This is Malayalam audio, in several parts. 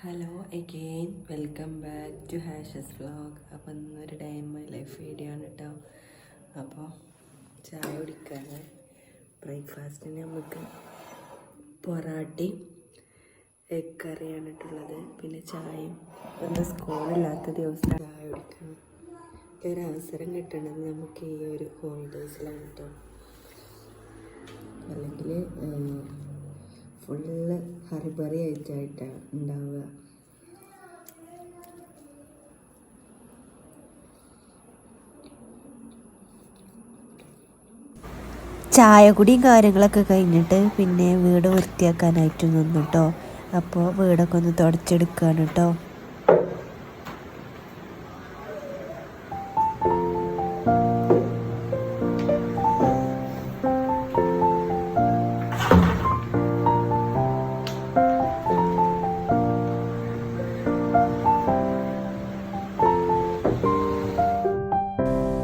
Hello again welcome back to ഹാഷസ് vlog അപ്പോൾ ഇന്നൊരു ഡേ മൈ ലൈഫ് വീഡിയോ ആണ് കേട്ടോ അപ്പോൾ ചായ കുടിക്കാതെ ബ്രേക്ക്ഫാസ്റ്റിന് നമുക്ക് പൊറാട്ടയും എഗ് കറിയാണ് ഇട്ടുള്ളത് പിന്നെ ചായയും. ഒന്ന് സ്കൂളില്ലാത്ത ദിവസം ചായ കുടിക്കണം. ഒരു അവസരം കിട്ടണത് നമുക്ക് ഈ ഒരു ഹോളിഡേയ്സിലാണ് കേട്ടോ അല്ലെങ്കിൽ ഫുള്ള് ഹറിബറി ആയിട്ടായിട്ടാണ് ഉണ്ടാവുക. ചായ കുടിയും കാര്യങ്ങളൊക്കെ കഴിഞ്ഞിട്ട് പിന്നെ വീട് വൃത്തിയാക്കാനായിട്ട് നിന്നു കേട്ടോ അപ്പോൾ വീടൊക്കെ ഒന്ന് തുടച്ചെടുക്കുകയാണ് കേട്ടോ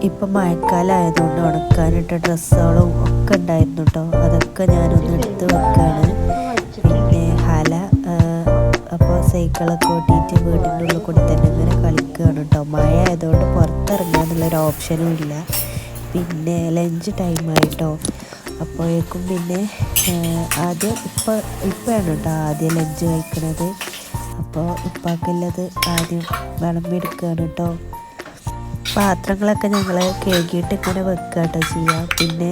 ഇപ്പം മഴക്കാലമായതുകൊണ്ട് ഉണക്കാനിട്ട ഡ്രസ്സുകളും ഒക്കെ ഉണ്ടായിരുന്നു കേട്ടോ അതൊക്കെ ഞാനൊന്ന് എടുത്ത് വെക്കാണ്. പിന്നെ ഹല അപ്പോൾ സൈക്കിളൊക്കെ ഓട്ടിയിട്ട് വീടിന്റെ ഉള്ളിൽ കൂടി തന്നെ ഇങ്ങനെ കളിക്കുകയാണ് കേട്ടോ മഴ ആയതുകൊണ്ട് പുറത്തിറങ്ങാന്നുള്ളൊരു ഓപ്ഷനും ഇല്ല. പിന്നെ ലഞ്ച് ടൈമായിട്ടോ അപ്പോഴേക്കും പിന്നെ ആദ്യം ഇപ്പം ഇപ്പോഴാണ് കേട്ടോ ആദ്യം ലഞ്ച് കഴിക്കണത്. അപ്പോൾ ഇപ്പാക്കുള്ളത് ആദ്യം വിളമ്പെടുക്കുകയാണ് കേട്ടോ പാത്രങ്ങളൊക്കെ ഞങ്ങൾ കഴുകിയിട്ട് ഇങ്ങനെ വെക്കുക കേട്ടോ ചെയ്യുക പിന്നെ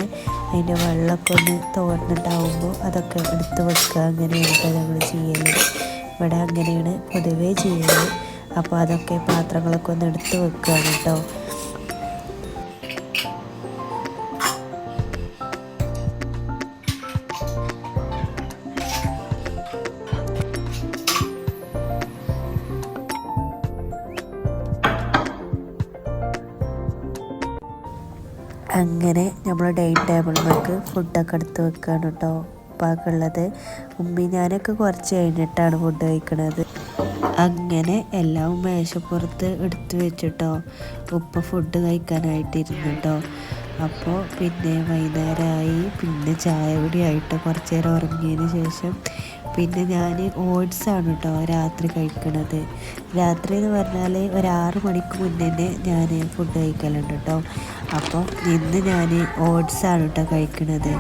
അതിന്റെ വെള്ളമൊക്കെ ഒന്ന് തോർന്നിട്ടാവുമ്പോൾ അതൊക്കെ എടുത്ത് വെക്കുക അങ്ങനെയാണ് കേട്ടോ ഞങ്ങൾ ചെയ്യൽ ഇവിടെ അങ്ങനെയാണ് പൊതുവേ ചെയ്യുന്നത് അപ്പോൾ അതൊക്കെ പാത്രങ്ങളൊക്കെ ഒന്ന് എടുത്ത് വെക്കുകയാണ് കേട്ടോ അങ്ങനെ നമ്മൾ ഡൈനിങ് ടേബിളിലേക്ക് ഫുഡൊക്കെ എടുത്ത് വെക്കുകയാണ് കേട്ടോ ഉപ്പാക്കുള്ളത്. ഉമ്മി ഞാനൊക്കെ കുറച്ച് കഴിഞ്ഞിട്ടാണ് ഫുഡ് കഴിക്കണത്. അങ്ങനെ എല്ലാം മേശപ്പുറത്ത് എടുത്തു വെച്ചിട്ടോ ഉപ്പ ഫുഡ് കഴിക്കാനായിട്ടിരുന്നു കേട്ടോ അപ്പോൾ പിന്നെ വൈകുന്നേരമായി പിന്നെ ചായ കൂടിയായിട്ട് കുറച്ച് നേരം ഉറങ്ങിയതിന് ശേഷം പിന്നെ ഞാൻ ഓട്സാണ് കേട്ടോ രാത്രി കഴിക്കണത്. രാത്രി എന്ന് പറഞ്ഞാൽ ഒരു ആറ് മണിക്ക് മുന്നേ തന്നെ ഞാൻ ഫുഡ് കഴിക്കലുണ്ട് കേട്ടോ അപ്പോൾ ഇന്ന് ഞാൻ ഓട്സാണ് കേട്ടോ കഴിക്കണത്.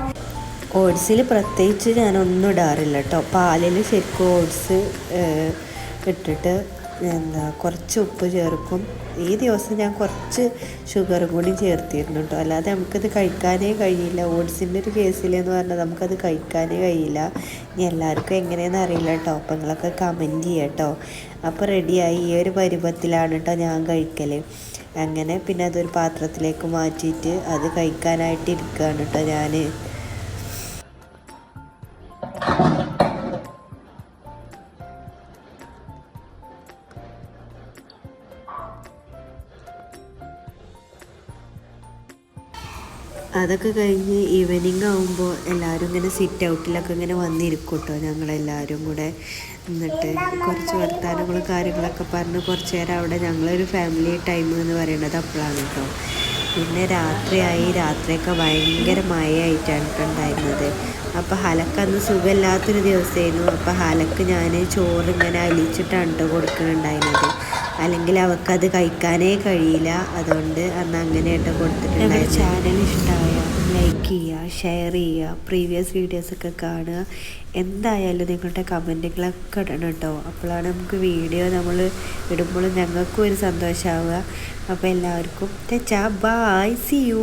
ഓട്സിൽ പ്രത്യേകിച്ച് ഞാനൊന്നും ഇടാറില്ല കേട്ടോ പാലിൽ ശരിക്കും ഓട്സ് ഇട്ടിട്ട് എന്താ കുറച്ച് ഉപ്പ് ചേർക്കും. ഈ ദിവസം ഞാൻ കുറച്ച് ഷുഗറും കൂടി ചേർത്തിരുന്നു കേട്ടോ അല്ലാതെ നമുക്കത് കഴിക്കാനേ കഴിയില്ല. ഓട്സിന്റെ ഒരു കേസിലെന്ന് പറഞ്ഞാൽ നമുക്കത് കഴിക്കാനേ കഴിയില്ല. ഇനി എല്ലാവർക്കും എങ്ങനെയെന്ന് അറിയില്ല കേട്ടോ അപ്പം നിങ്ങളൊക്കെ കമന്റ് ചെയ്യാം കേട്ടോ അപ്പോൾ റെഡിയായി ഈ ഒരു പരുവത്തിലാണ് കേട്ടോ ഞാൻ കഴിക്കൽ അങ്ങനെ പിന്നെ അതൊരു പാത്രത്തിലേക്ക് മാറ്റിയിട്ട് അത് കഴിക്കാനായിട്ട് ഇരിക്കുകയാണ് കേട്ടോ ഞാൻ അതൊക്കെ കഴിഞ്ഞ് ഈവനിങ് ആകുമ്പോൾ എല്ലാവരും ഇങ്ങനെ സിറ്റ് ഔട്ടിലൊക്കെ ഇങ്ങനെ വന്നിരിക്കും കേട്ടോ ഞങ്ങളെല്ലാവരും കൂടെ. എന്നിട്ട് കുറച്ച് വർത്തമാനങ്ങളും കാര്യങ്ങളൊക്കെ പറഞ്ഞ് കുറച്ച് നേരം അവിടെ ഞങ്ങളൊരു ഫാമിലി ടൈം എന്ന് പറയുന്നത് അപ്പോഴാണ് കേട്ടോ പിന്നെ രാത്രിയായി. രാത്രിയൊക്കെ ഭയങ്കര മഴയായിട്ടാണ് ഉണ്ടായിരുന്നത്. അപ്പോൾ ഹലക്ക് അന്ന് സുഖമില്ലാത്തൊരു ദിവസമായിരുന്നു. അപ്പോൾ ഹലക്ക് ഞാൻ ചോറ് ഇങ്ങനെ അലിച്ചിട്ടാണ് കേട്ടോ കൊടുക്കുന്നുണ്ടായിരുന്നത് അല്ലെങ്കിൽ അവൾക്കത് കഴിക്കാനേ കഴിയില്ല. അതുകൊണ്ട് അന്ന് അങ്ങനെ കേട്ടോ കൊടുത്തിട്ടുണ്ടായിരുന്നു ചാനൽ ഇഷ്ടമായ ലൈക്ക് ചെയ്യുക ഷെയർ ചെയ്യുക പ്രീവിയസ് വീഡിയോസൊക്കെ കാണുക. എന്തായാലും നിങ്ങളുടെ കമന്റുകളൊക്കെ ഇടണം കേട്ടോ. അപ്പോഴാണ് നമുക്ക് വീഡിയോ നമ്മൾ ഇടുമ്പോൾ ഞങ്ങൾക്കും ഒരു സന്തോഷമാവുക. അപ്പോൾ എല്ലാവർക്കും തെച്ചാ ബായ് സി യു